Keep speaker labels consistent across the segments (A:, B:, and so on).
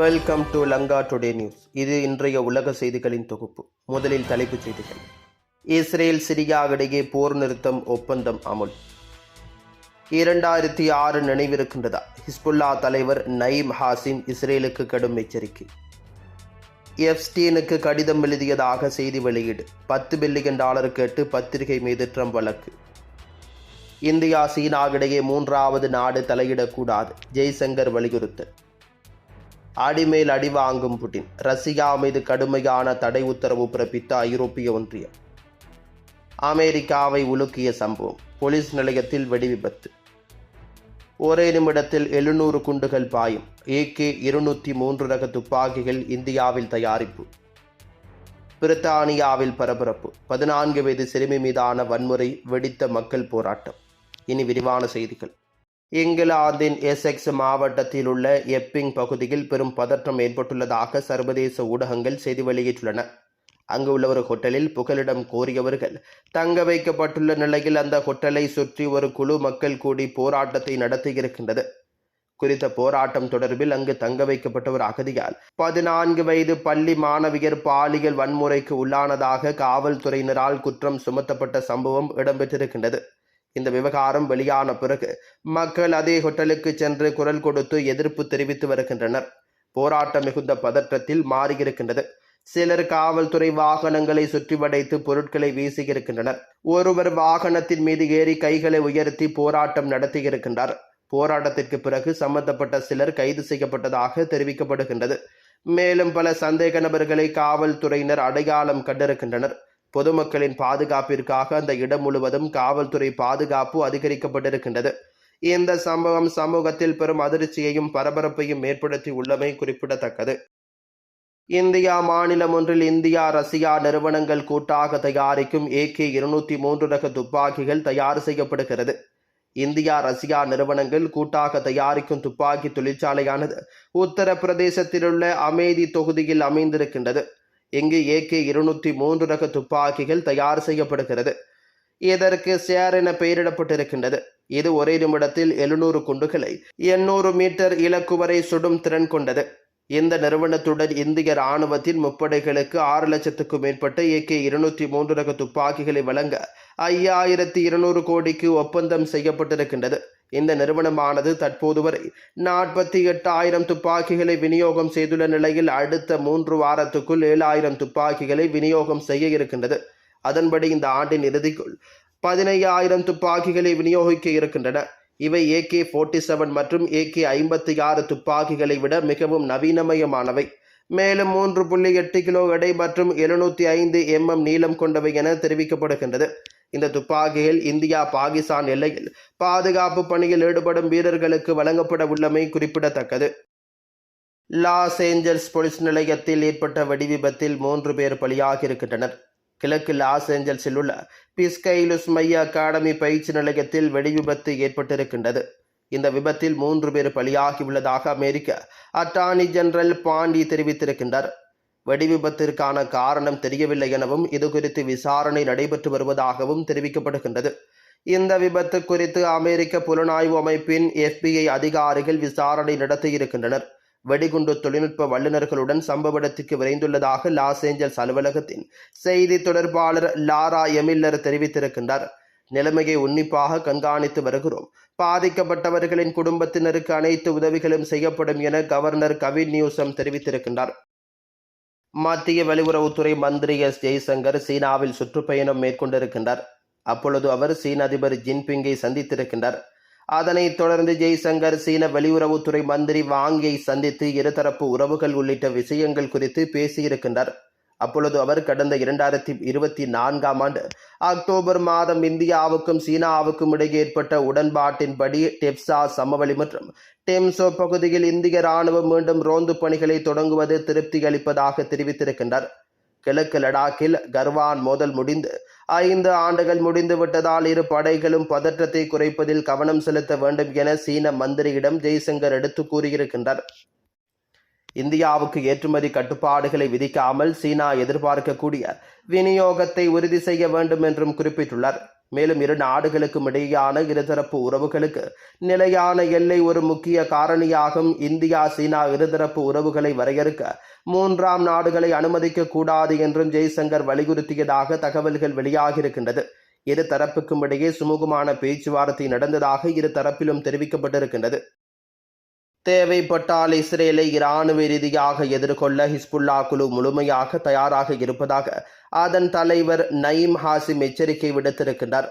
A: Welcome to Lanka today news இது இன்றைய உலக செய்திகளின் தொகுப்பு. முதலில் தலைப்புச் செய்திகள். இஸ்ரேல் சிரியா இடையே போர் நிறுத்தம் ஒப்பந்தம் அமுல். இரண்டாயிரத்தி ஆறு நினைவிருக்கின்றதா? ஹிஸ்புல்லா தலைவர் நயீம் ஹாசிம் இஸ்ரேலுக்கு கடும் எச்சரிக்கை. எஃப்ஸ்டீனுக்கு கடிதம் எழுதியதாக செய்தி வெளியீடு. பத்து பில்லியன் டாலர் கேட்டு பத்திரிகை மீது ட்ரம்ப் வழக்கு. இந்தியா சீனா இடையே மூன்றாவது நாடு தலையிடக்கூடாது. ஜெய்சங்கர் வலியுறுத்தல். அடிமேல் அடி வாங்கும் புட்டின். ரஷ்யா மீது கடுமையான தடை உத்தரவு பிறப்பித்த ஐரோப்பிய ஒன்றியம். அமெரிக்காவை உலுக்கிய சம்பவம். போலீஸ் நிலையத்தில் வெடி விபத்து. ஒரே நிமிடத்தில் எழுநூறு குண்டுகள் பாயும். ஏகே இருநூற்றி மூன்று ரக துப்பாக்கிகள் இந்தியாவில் தயாரிப்பு. பிரித்தானியாவில் பரபரப்பு. பதினான்கு வயது சிறுமி மீதான வன்முறை வெடித்த மக்கள் போராட்டம். இனி விரிவான செய்திகள். இங்கிலாந்தின் எசெக்ஸ் மாவட்டத்தில் உள்ள எப்பிங் பகுதியில் பெரும் பதற்றம் ஏற்பட்டுள்ளதாக சர்வதேச ஊடகங்கள் செய்தி வெளியிட்டுள்ளன. அங்கு உள்ள ஒரு ஹோட்டலில் புகலிடம் கோரியவர்கள் தங்க வைக்கப்பட்டுள்ள நிலையில் அந்த ஹோட்டலை சுற்றி ஒரு குழு மக்கள் கூடி போராட்டத்தை நடத்தியிருக்கின்றது. குறித்த போராட்டம் தொடர்பில் அங்கு தங்க வைக்கப்பட்ட ஒரு அகதியால் பதினான்கு வயது பள்ளி மாணவியர் பாலியல் வன்முறைக்கு உள்ளானதாக காவல்துறையினரால் குற்றம் சுமத்தப்பட்ட சம்பவம் இடம்பெற்றிருக்கின்றது. இந்த விவகாரம் வெளியான பிறகு மக்கள் அதே ஹோட்டலுக்கு சென்று குரல் கொடுத்து எதிர்ப்பு தெரிவித்து வருகின்றனர். போராட்டம் மிகுந்த பதற்றத்தில் மாறியிருக்கின்றது. சிலர் காவல்துறை வாகனங்களை சுற்றிவடைத்து பொருட்களை வீசியிருக்கின்றனர். ஒருவர் வாகனத்தின் மீது ஏறி கைகளை உயர்த்தி போராட்டம் நடத்தியிருக்கின்றார். போராட்டத்திற்கு பிறகு சம்பந்தப்பட்ட சிலர் கைது செய்யப்பட்டதாக தெரிவிக்கப்படுகின்றது. மேலும் பல சந்தேக நபர்களை காவல்துறையினர் அடையாளம் கண்டிருக்கின்றனர். பொதுமக்களின் பாதுகாப்பிற்காக அந்த இடம் முழுவதும் காவல்துறை பாதுகாப்பு அதிகரிக்கப்பட்டிருக்கின்றது. இந்த சம்பவம் சமூகத்தில் பெரும் அதிர்ச்சியையும் பரபரப்பையும் ஏற்படுத்தி உள்ளமை குறிப்பிடத்தக்கது. இந்தியா மாநிலம் ஒன்றில் இந்தியா ரஷ்யா நிறுவனங்கள் கூட்டாக தயாரிக்கும் ஏகே இருநூத்தி மூன்று ரக துப்பாக்கிகள் தயார் செய்யப்படுகிறது. இந்தியா ரஷ்யா நிறுவனங்கள் கூட்டாக தயாரிக்கும் துப்பாக்கி தொழிற்சாலையானது உத்தரப்பிரதேசத்தில் உள்ள அமேதி தொகுதியில் அமைந்திருக்கின்றது. இங்கு ஏகே இருநூற்றி மூன்று ரக துப்பாக்கிகள் தயார் செய்யப்படுகிறது. இதற்கு சேர் என பெயரிடப்பட்டிருக்கின்றது. இது ஒரே நிமிடத்தில் எழுநூறு குண்டுகளை எண்ணூறு மீட்டர் இலக்கு வரை சுடும் திறன் கொண்டது. இந்த நிறுவனத்துடன் இந்திய ராணுவத்தின் முப்படைகளுக்கு ஆறு லட்சத்துக்கும் மேற்பட்ட ஏகே இருநூற்றி மூன்று ரக துப்பாக்கிகளை வழங்க ஐயாயிரத்தி இருநூறு கோடிக்கு ஒப்பந்தம் செய்யப்பட்டிருக்கின்றது. இந்த நிறுவனமானது தற்போது வரை நாற்பத்தி எட்டாயிரம் துப்பாக்கிகளை விநியோகம் செய்துள்ள நிலையில் அடுத்த மூன்று வாரத்துக்குள் ஏழாயிரம் துப்பாக்கிகளை விநியோகம் செய்ய இருக்கின்றது. அதன்படி இந்த ஆண்டின் இறுதிக்குள் பதினையாயிரம் துப்பாக்கிகளை விநியோகிக்க இருக்கின்றன. இவை ஏகே ஃபோர்ட்டி செவன் மற்றும் ஏகே ஐம்பத்தி ஆறு துப்பாக்கிகளை விட மிகவும் நவீனமயமானவை. மேலும் மூன்று புள்ளி எட்டு கிலோ எடை மற்றும் எழுநூற்றி ஐந்து எம்எம் நீளம் கொண்டவை என தெரிவிக்கப்படுகின்றது. இந்த துப்பாக்கிகள் இந்தியா பாகிஸ்தான் எல்லையில் பாதுகாப்பு பணியில் ஈடுபடும் வீரர்களுக்கு வழங்கப்பட உள்ளமை குறிப்பிடத்தக்கது. லாஸ் ஏஞ்சல்ஸ் போலீஸ் நிலையத்தில் ஏற்பட்ட வெடிவிபத்தில் மூன்று பேர் பலியாகியிருக்கின்றனர் கிழக்கு லாஸ் ஏஞ்சல்ஸில் உள்ள பிஸ்கைலுஸ் மைய அகாடமி பயிற்சி நிலையத்தில் வெடிவிபத்து ஏற்பட்டிருக்கின்றது. இந்த விபத்தில் மூன்று பேர் பலியாகியுள்ளதாக அமெரிக்க அட்டார்னி ஜெனரல் பாண்டி தெரிவித்திருக்கின்றார். வெடிவிபத்திற்கான காரணம் தெரியவில்லை எனவும் இது குறித்து விசாரணை நடைபெற்று வருவதாகவும் தெரிவிக்கப்படுகின்றது. இந்த விபத்து குறித்து அமெரிக்க புலனாய்வு அமைப்பின் எஃபிஐ அதிகாரிகள் விசாரணை நடத்தியிருக்கின்றனர். வெடிகுண்டு தொழில்நுட்ப வல்லுநர்களுடன் சம்பவ இடத்துக்கு விரைந்துள்ளதாக லாஸ் ஏஞ்சல்ஸ் அலுவலகத்தின் செய்தி தொடர்பாளர் லாரா எமில்லர் தெரிவித்திருக்கின்றார். நிலைமையை உன்னிப்பாக கண்காணித்து வருகிறோம். பாதிக்கப்பட்டவர்களின் குடும்பத்தினருக்கு அனைத்து உதவிகளும் செய்யப்படும் என கவர்னர் கவின் நியூசம் தெரிவித்திருக்கின்றார். மத்திய வெளியுறவுத்துறை மந்திரி எஸ். ஜெய்சங்கர் சீனாவில் சுற்றுப்பயணம் மேற்கொண்டிருக்கின்றார். அப்பொழுது அவர் சீன அதிபர் ஜின்பிங்கை சந்தித்திருக்கின்றார். அதனைத் தொடர்ந்து ஜெய்சங்கர் சீன வெளியுறவுத்துறை மந்திரி வாங்கியை சந்தித்து இருதரப்பு உறவுகள் உள்ளிட்ட விஷயங்கள் குறித்து பேசியிருக்கின்றார். அப்பொழுது அவர் கடந்த இரண்டாயிரத்தி இருபத்தி நான்காம் ஆண்டு அக்டோபர் மாதம் இந்தியாவுக்கும் சீனாவுக்கும் இடையே ஏற்பட்ட உடன்பாட்டின்படி டெப்சா சமவெளி மற்றும் டெம்சோ பகுதியில் இந்திய ராணுவம் மீண்டும் ரோந்து பணிகளை தொடங்குவது திருப்தி அளிப்பதாக தெரிவித்திருக்கின்றார். கிழக்கு லடாக்கில் கர்வான் மோதல் முடிந்து ஐந்து ஆண்டுகள் முடிந்து விட்டதால் இரு படைகளும் பதற்றத்தை குறைப்பதில் கவனம் செலுத்த வேண்டும் என சீன மந்திரியிடம் ஜெய்சங்கர் எடுத்து கூறியிருக்கின்றார். இந்தியாவுக்கு ஏற்றுமதி கட்டுப்பாடுகளை விதிக்காமல் சீனா எதிர்பார்க்கக்கூடிய விநியோகத்தை உறுதி செய்ய வேண்டும் என்றும் குறிப்பிட்டுள்ளார். மேலும் இரு நாடுகளுக்கும் இடையேயான இருதரப்பு உறவுகளுக்கு நிலையான எல்லை ஒரு முக்கிய காரணியாகும். இந்தியா சீனா இருதரப்பு உறவுகளை வரையறுக்க மூன்றாம் நாடுகளை அனுமதிக்க கூடாது என்றும் ஜெய்சங்கர் வலியுறுத்தியதாக தகவல்கள் வெளியாகியிருக்கின்றது. இரு தரப்புக்கும் இடையே சுமூகமான பேச்சுவார்த்தை நடந்ததாக இரு தரப்பிலும் தெரிவிக்கப்பட்டிருக்கின்றது. தேவைப்பட்டால் இஸ்ரேலை இராணுவ ரீதியாக எதிர்கொள்ள ஹிஸ்புல்லா குழு முழுமையாக தயாராக இருப்பதாக அதன் தலைவர் நயீம் ஹாசிம் எச்சரிக்கை விடுத்திருக்கின்றார்.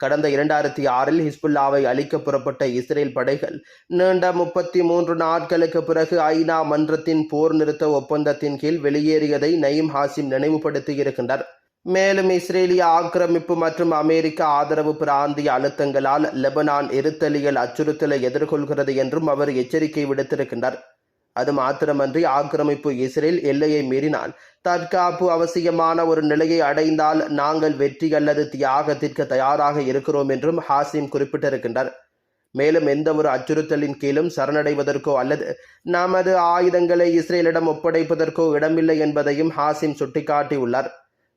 A: கடந்த இரண்டாயிரத்தி ஆறில் ஹிஸ்புல்லாவை அழிக்க புறப்பட்ட இஸ்ரேல் படைகள் நீண்ட முப்பத்தி மூன்று நாட்களுக்கு பிறகு ஐநா மன்றத்தின் போர் நிறுத்த ஒப்பந்தத்தின் கீழ் வெளியேறியதை நயீம் ஹாசிம் நினைவுபடுத்தியிருக்கின்றார். மேலும் இஸ்ரேலிய ஆக்கிரமிப்பு மற்றும் அமெரிக்க ஆதரவு பிராந்திய அழுத்தங்களால் லெபனான் இருத்தலியல் அச்சுறுத்தலை எதிர்கொள்கிறது என்றும் அவர் எச்சரிக்கை விடுத்திருக்கின்றார். அது மாத்திரமன்றி ஆக்கிரமிப்பு இஸ்ரேல் எல்லையை மீறினால் தற்காப்பு அவசியமான ஒரு நிலையை அடைந்தால் நாங்கள் வெற்றி அல்லது தியாகத்திற்கு தயாராக இருக்கிறோம் என்றும் ஹாசிம் குறிப்பிட்டிருக்கின்றார். மேலும் எந்த ஒரு அச்சுறுத்தலின் கீழும் சரணடைவதற்கோ அல்லது நமது ஆயுதங்களை இஸ்ரேலிடம் ஒப்படைப்பதற்கோ இடமில்லை என்பதையும் ஹாசிம் சுட்டிக்காட்டியுள்ளார்.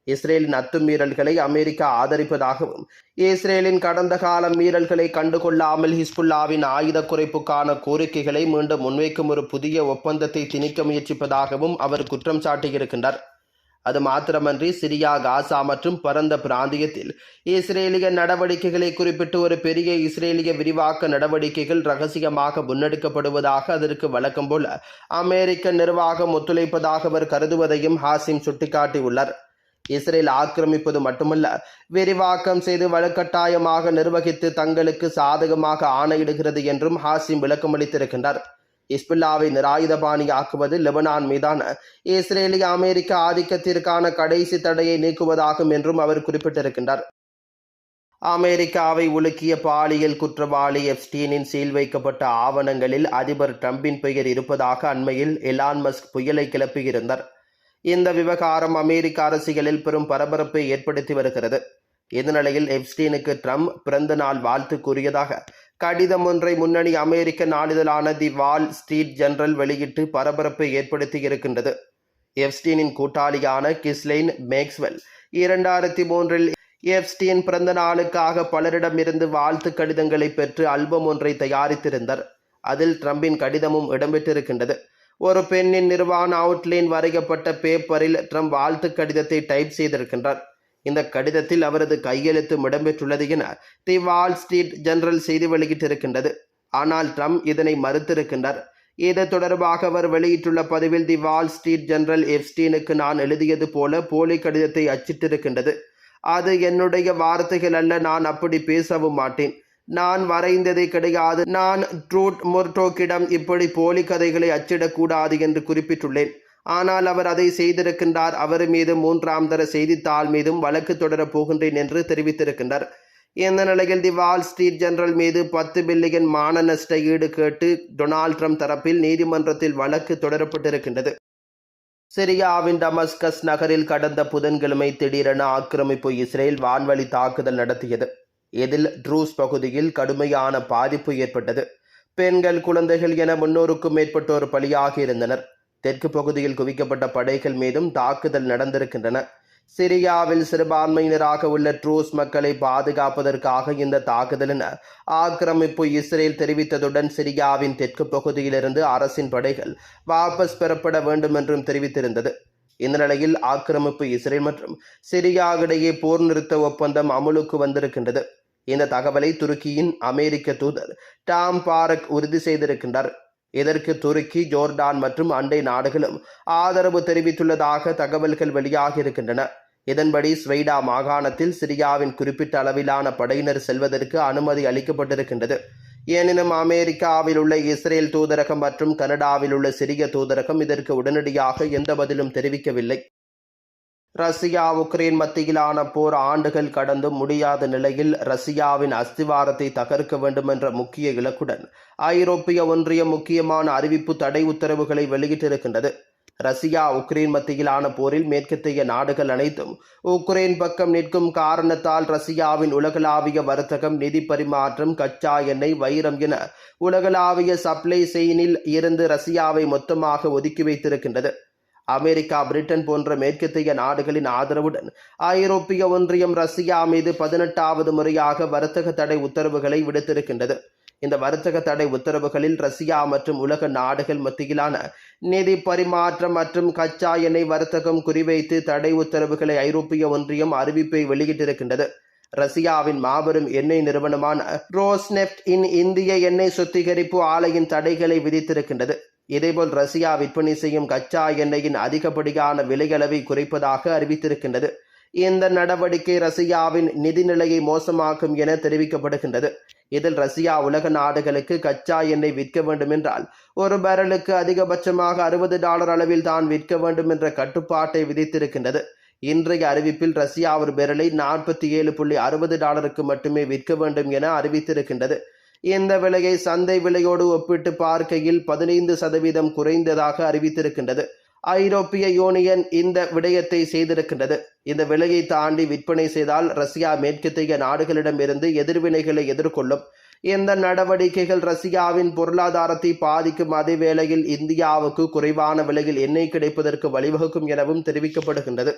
A: இஸ்ரேலின் அத்துமீறல்களை அமெரிக்கா ஆதரிப்பதாகவும் இஸ்ரேலின் கடந்த கால மீறல்களை கண்டுகொள்ளாமல் ஹிஸ்புல்லாவின் ஆயுத குறைப்புக்கான கோரிக்கைகளை மீண்டும் முன்வைக்கும் ஒரு புதிய ஒப்பந்தத்தை திணிக்க முயற்சிப்பதாகவும் அவர் குற்றம் சாட்டியிருக்கின்றார். அது மாத்திரமன்றி சிரியா காசா மற்றும் பரந்த பிராந்தியத்தில் இஸ்ரேலிய நடவடிக்கைகளை குறிப்பிட்டு ஒரு பெரிய இஸ்ரேலிய விரிவாக்க நடவடிக்கைகள் ரகசியமாக முன்னெடுக்கப்படுவதாக அதற்கு வழக்கம் போல அமெரிக்க நிர்வாகம் ஒத்துழைப்பதாக அவர் கருதுவதையும் ஹாசிம் சுட்டிக்காட்டியுள்ளார். இஸ்ரேல் ஆக்கிரமிப்பது மட்டுமல்ல விரிவாக்கம் செய்து வலுக்கட்டாயமாக நிர்வகித்து தங்களுக்கு சாதகமாக ஆணையிடுகிறது என்றும் ஹாசிம் விளக்கமளித்திருக்கின்றார் நிராயுதபாணி ஆக்குவது லெபனான் மீதான. இஸ்ரேலிய அமெரிக்க ஆதிக்கத்திற்கான கடைசி தடையை நீக்குவதாகும் என்றும் அவர் குறிப்பிட்டிருக்கின்றார். அமெரிக்காவை உலுக்கிய பாலியல் குற்றவாளி எப்ஸ்டீனின் சீல் வைக்கப்பட்ட ஆவணங்களில் அதிபர் டிரம்பின் பெயர் இருப்பதாக அண்மையில் எலான் மஸ்க் புயலை கிளப்பியிருந்தார். இந்த விவகாரம் அமெரிக்க அரசியலில் பெரும் பரபரப்பை ஏற்படுத்தி வருகிறது. இந்நிலையில் எப்ஸ்டீனுக்கு ட்ரம்ப் பிறந்த நாள் வாழ்த்து கூறியதாக கடிதம் ஒன்றை முன்னணி அமெரிக்க நாளிதழான தி வால் ஸ்ட்ரீட் ஜெனரல் வெளியிட்டு பரபரப்பை ஏற்படுத்தி இருக்கின்றது. எப்ஸ்டீனின் கூட்டாளியான கிஸ்லைன் மேக்ஸ்வெல் இரண்டாயிரத்தி மூன்றில் எப்ஸ்டீன் பிறந்த நாளுக்காக பலரிடமிருந்து வாழ்த்து கடிதங்களை பெற்று ஆல்பம் ஒன்றை தயாரித்திருந்தார். அதில் ட்ரம்பின் கடிதமும் இடம்பெற்றிருக்கின்றது. ஒரு பெண்ணின் நிர்வாண அவுட்லைன் வரையப்பட்ட பேப்பரில் ட்ரம்ப் வாழ்த்து கடிதத்தை டைப் செய்திருக்கின்றார். இந்த கடிதத்தில் அவரது கையெழுத்தும் இடம்பெற்றுள்ளது என தி வால் ஸ்ட்ரீட் ஜெனரல் செய்தி வெளியிட்டிருக்கின்றது. ஆனால் ட்ரம்ப் இதனை மறுத்திருக்கின்றார். இது தொடர்பாக அவர் வெளியிட்டுள்ள பதிவில் தி வால் ஸ்ட்ரீட் ஜெனரல் எப்ஸ்டீனுக்கு நான் எழுதியது போல போலி கடிதத்தை அச்சிட்டிருக்கின்றது. அது என்னுடைய வார்த்தைகள் அல்ல நான் அப்படி பேசவும் மாட்டேன். நான் வரைந்ததே கிடையாது. நான் ட்ரூட் முர்டோக்கிடம் இப்படி போலி கதைகளை அச்சிடக்கூடாது என்று குறிப்பிட்டுள்ளேன். ஆனால் அவர் அதை செய்திருக்கின்றார். அவர் மீது மூன்றாம் தர செய்தித்தாள் மீதும் வழக்கு தொடரப் போகின்றேன் என்று தெரிவித்திருக்கின்றார். இந்த நிலையில் தி வால் ஸ்ட்ரீட் ஜெனரல் மீது பத்து பில்லியன் மான நஷ்ட ஈடு கேட்டு டொனால்ட் ட்ரம்ப் தரப்பில் நீதிமன்றத்தில் வழக்கு தொடரப்பட்டிருக்கின்றது. சிரியாவின் டமஸ்கஸ் நகரில் கடந்த புதன்கிழமை திடீரென ஆக்கிரமிப்பு இஸ்ரேல் வான்வழி தாக்குதல் நடத்தியது. இதில் ட்ரூஸ் பகுதியில் கடுமையான பாதிப்பு ஏற்பட்டது. பெண்கள் குழந்தைகள் என முன்னூறுக்கும் மேற்பட்டோர் பலியாகி இருந்தனர் தெற்கு பகுதியில் குவிக்கப்பட்ட படைகள் மீதும் தாக்குதல் நடந்திருக்கின்றன. சிரியாவில் சிறுபான்மையினராக உள்ள ட்ரூஸ் மக்களை பாதுகாப்பதற்காக இந்த தாக்குதலின் ஆக்கிரமிப்பு இஸ்ரேல் தெரிவித்ததுடன் சிரியாவின் தெற்கு பகுதியிலிருந்து அரசின் படைகள் வாபஸ் பெறப்பட வேண்டும் என்றும் தெரிவித்திருந்தது. இந்த நிலையில் ஆக்கிரமிப்பு இஸ்ரேல் மற்றும் சிரியா இடையே போர் நிறுத்த ஒப்பந்தம் அமுலுக்கு வந்திருக்கின்றது. இந்த தகவலை துருக்கியின் அமெரிக்க தூதர் டாம் பாரக் உறுதி செய்திருக்கின்றார். இதற்கு துருக்கி ஜோர்டான் மற்றும் அண்டை நாடுகளும் ஆதரவு தெரிவித்துள்ளதாக தகவல்கள் வெளியாகியிருக்கின்றன. இதன்படி ஸ்வெய்டா மாகாணத்தில் சிரியாவின் குறிப்பிட்ட அளவிலான படையினர் செல்வதற்கு அனுமதி அளிக்கப்பட்டிருக்கின்றது. எனினும் அமெரிக்காவில் உள்ள இஸ்ரேல் தூதரகம் மற்றும் கனடாவில் உள்ள சிரிய தூதரகம் இதற்கு உடனடியாக எந்த பதிலும் தெரிவிக்கவில்லை. ரஷ்யா உக்ரைன் மத்தியிலான போர் ஆண்டுகள் கடந்து முடியாத நிலையில் ரஷ்யாவின் அஸ்திவாரத்தை தகர்க்க வேண்டும் என்ற முக்கிய இலக்குடன் ஐரோப்பிய ஒன்றியம் முக்கியமான அறிவிப்பு தடை உத்தரவுகளை வெளியிட்டிருக்கின்றது. ரஷ்யா உக்ரைன் மத்தியிலான போரில் மேற்கத்திய நாடுகள் அனைத்தும் உக்ரைன் பக்கம் நிற்கும் காரணத்தால் ரஷ்யாவின் உலகளாவிய வர்த்தகம் நிதி பரிமாற்றம் கச்சா எண்ணெய் வைரம் என உலகளாவிய சப்ளை செயினில் இருந்து ரஷ்யாவை மொத்தமாக ஒதுக்கி வைத்திருக்கின்றது. அமெரிக்கா பிரிட்டன் போன்ற மேற்கத்திய நாடுகளின் ஆதரவுடன் ஐரோப்பிய ஒன்றியம் ரஷ்யா மீது பதினெட்டாவது முறையாக வர்த்தக தடை உத்தரவுகளை விடுத்திருக்கின்றது. இந்த வர்த்தக தடை உத்தரவுகளில் ரஷ்யா மற்றும் உலக நாடுகள் மத்தியிலான நிதி பரிமாற்றம் மற்றும் கச்சா எண்ணெய் வர்த்தகம் குறிவைத்து தடை உத்தரவுகளை ஐரோப்பிய ஒன்றியம் அறிவிப்பை வெளியிட்டிருக்கின்றது. ரஷ்யாவின் மாபெரும் எண்ணெய் நிறுவனமான ரோஸ்நெப்ட் இன் இந்திய எண்ணெய் சுத்திகரிப்பு ஆலையின் தடைகளை விதித்திருக்கின்றது. இதேபோல் ரஷ்யா விற்பனை செய்யும் கச்சா எண்ணெயின் அதிகப்படியான விலையளவை குறைப்பதாக அறிவித்திருக்கின்றது. இந்த நடவடிக்கை ரஷ்யாவின் நிதிநிலையை மோசமாக்கும் என தெரிவிக்கப்படுகின்றது. இதில் ரஷ்யா உலக நாடுகளுக்கு கச்சா எண்ணெய் விற்க வேண்டும் என்றால் ஒரு பேரலுக்கு அதிகபட்சமாக அறுபது டாலர் அளவில் தான் விற்க வேண்டும் என்ற கட்டுப்பாட்டை விதித்திருக்கின்றது. இன்றைய அறிவிப்பில் ரஷ்யா ஒரு பேரலை நாற்பத்தி ஏழு புள்ளி அறுபது டாலருக்கு மட்டுமே விற்க வேண்டும் என அறிவித்திருக்கின்றது. இந்த விலையை சந்தை விலையோடு ஒப்பிட்டு பார்க்கையில் பதினைந்து சதவீதம் குறைந்ததாக அறிவித்திருக்கின்றது. ஐரோப்பிய யூனியன் இந்த விடயத்தை செய்திருக்கின்றது. இந்த விலையை தாண்டி விற்பனை செய்தால் ரஷ்யா மேற்கத்திய நாடுகளிடமிருந்து எதிர்வினைகளை எதிர்கொள்ளும். இந்த நடவடிக்கைகள் ரஷ்யாவின் பொருளாதாரத்தை பாதிக்கும் அதே வேளையில் இந்தியாவுக்கு குறைவான விலையில் எண்ணெய் கிடைப்பதற்கு வழிவகுக்கும் எனவும் தெரிவிக்கப்படுகின்றது.